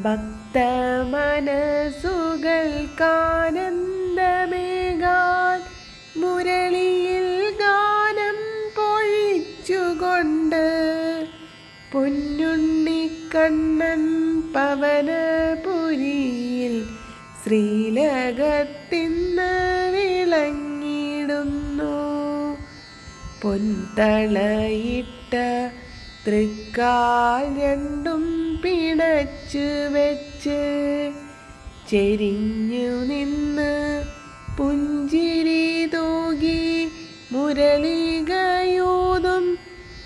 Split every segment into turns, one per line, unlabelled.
ഭക്തമനസുകൾക്കാനന്ദമേകാൻ മുരളിയിൽ ഗാനം പൊഴിച്ചുകൊണ്ട് പൊന്നുണ്ണിക്കണ്ണൻ പവനപുരിയിൽ ശ്രീലകത്തിന്ന് വിളങ്ങിടുന്നു പൊൻതളയിട്ട തൃക്കാൽ പിണച്ചു വെച്ച് ചെരിഞ്ഞു നിന്ന് പുഞ്ചിരി തൂകി മുരളികയൂതും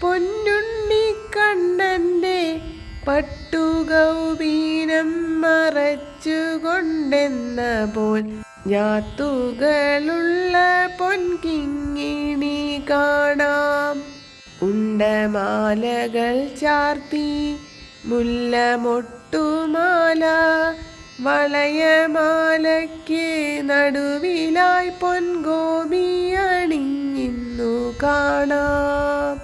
പൊന്നുണ്ണിക്കണ്ണന്റെ പട്ടുഗൗബീനം മറച്ചുകൊണ്ടെന്ന പോൽ ഞാത്തുകളുള്ള പൊൻകിങ്ങിണി കാണാം. ഉണ്ടമാലകൾ ചാർത്തി മുല്ലമൊട്ടുമാല വളയമാലയ്ക്ക് നടുവിലായി പൊൻഗോപി അണിഞ്ഞിന്നു കാണാം.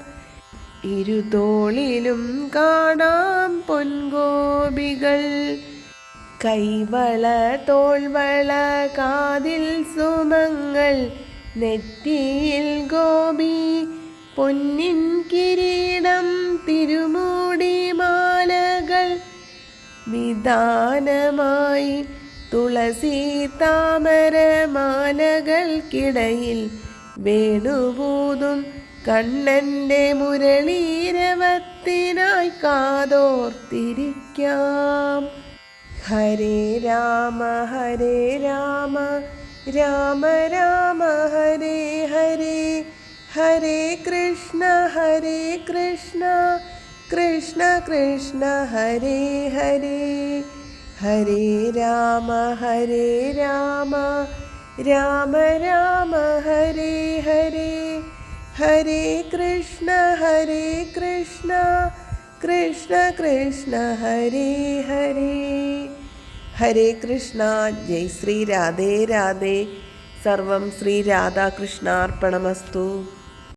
ഇരുതോളിലും കാണാം പൊൻഗോപികൾ കൈവള തോൾവള കാതിൽ സുമങ്ങൾ നെറ്റിയിൽ ഗോപി പൊന്നിൻ കിരീടം തിരുമൂടി മാലകൾ വിധാനമായി തുളസി താമര മാലകൾക്കിടയിൽ വേണുപൂതും കണ്ണന്റെ മുരളീരവത്തിനായി കാതോർത്തിരിക്കാം. ഹരേ രാമ ഹരേ രാമ രാമ രാമ ഹരേ ഹരേ ഹരേ കൃഷ്ണ ഹരേ കൃഷ്ണ കൃഷ്ണ കൃഷ്ണ ഹരേ ഹരേ ഹരേ രാമ ഹരേ രാമ രാമ രാമ ഹരേ ഹരേ ഹരേ കൃഷ്ണ ഹരേ കൃഷ്ണ കൃഷ്ണ കൃഷ്ണ ഹരേ ഹരേ ഹരേ കൃഷ്ണ ജയ് ശ്രീ രാധേ രാധേ സർവം ശ്രീ രാധാകൃഷ്ണാർപ്പണമസ്തു